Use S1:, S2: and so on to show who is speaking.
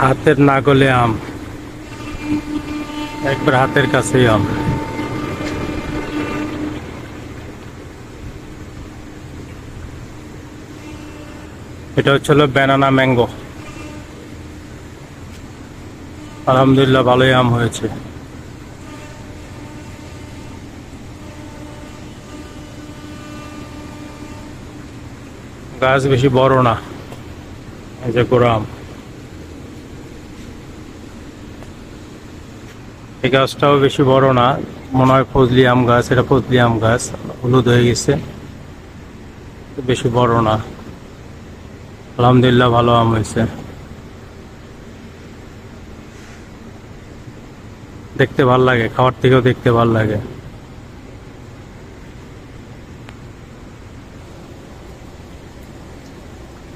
S1: হাতের নাগলে আম। একবার হাতের কাছেই আম। এটা হচ্ছে হলো ব্যানানা ম্যাঙ্গো আলহামদুলিল্লাহ ভালোই আম হয়েছে। গাছ বেশি বড় না, এই যে গোড়াম এই গাছটাও বেশি বড় না। মনে হয় ফজলি আম গাছ, এটা ফজলি আম গাছ, হলুদ হয়ে গেছে। বেশি বড় না। আলহামদুলিল্লাহ ভালো আম হয়েছে। দেখতে ভালো লাগে, খাওয়ার থেকেও দেখতে ভালো লাগে।